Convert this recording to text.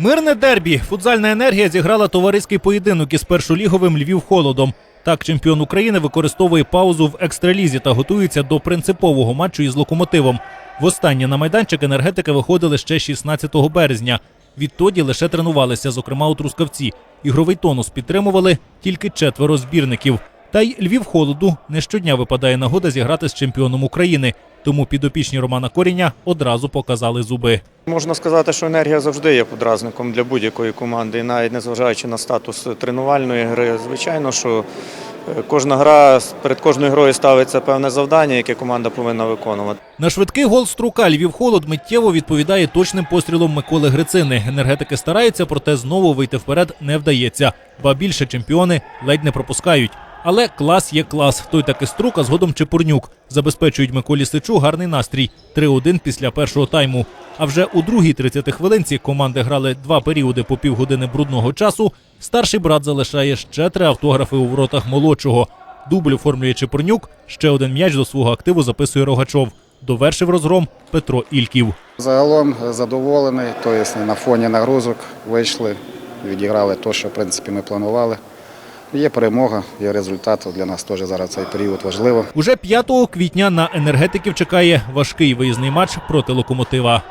Мирне дербі. Футзальна енергія зіграла товариський поєдинок із першоліговим Львів холодом. Так, чемпіон України використовує паузу в екстралізі та готується до принципового матчу із локомотивом. Востаннє на майданчик енергетики виходили ще 16 березня. Відтоді лише тренувалися, зокрема у Трускавці. Ігровий тонус підтримували тільки четверо збірників. Та й Львів холоду не щодня випадає нагода зіграти з чемпіоном України. Тому підопічні Романа Коріня одразу показали зуби. Можна сказати, що енергія завжди є подразником для будь-якої команди, і навіть незважаючи на статус тренувальної гри, звичайно, що е, кожна гра перед кожною грою ставиться певне завдання, яке команда повинна виконувати. На швидкий гол струка Львів холод миттєво відповідає точним пострілом Миколи Грицини. Енергетики стараються, проте знову вийти вперед не вдається. Ба більше чемпіони ледь не пропускають. Але клас є клас. Той таки струк, а згодом Чепурнюк. Забезпечують Миколі Сичу гарний настрій. 3-1 після першого тайму. А вже у другій 30 хвилинці команди грали два періоди по півгодини брудного часу. Старший брат залишає ще три автографи у воротах молодшого. Дубль оформлює Чепурнюк. Ще один м'яч до свого активу записує Рогачов. Довершив розгром Петро Ільків. Загалом задоволений, тобто на фоні нагрузок вийшли, відіграли те, що в принципі ми планували. Є перемога, є результат. Для нас теж зараз цей період важливо. Уже 5 квітня на енергетиків чекає важкий виїзний матч проти локомотива.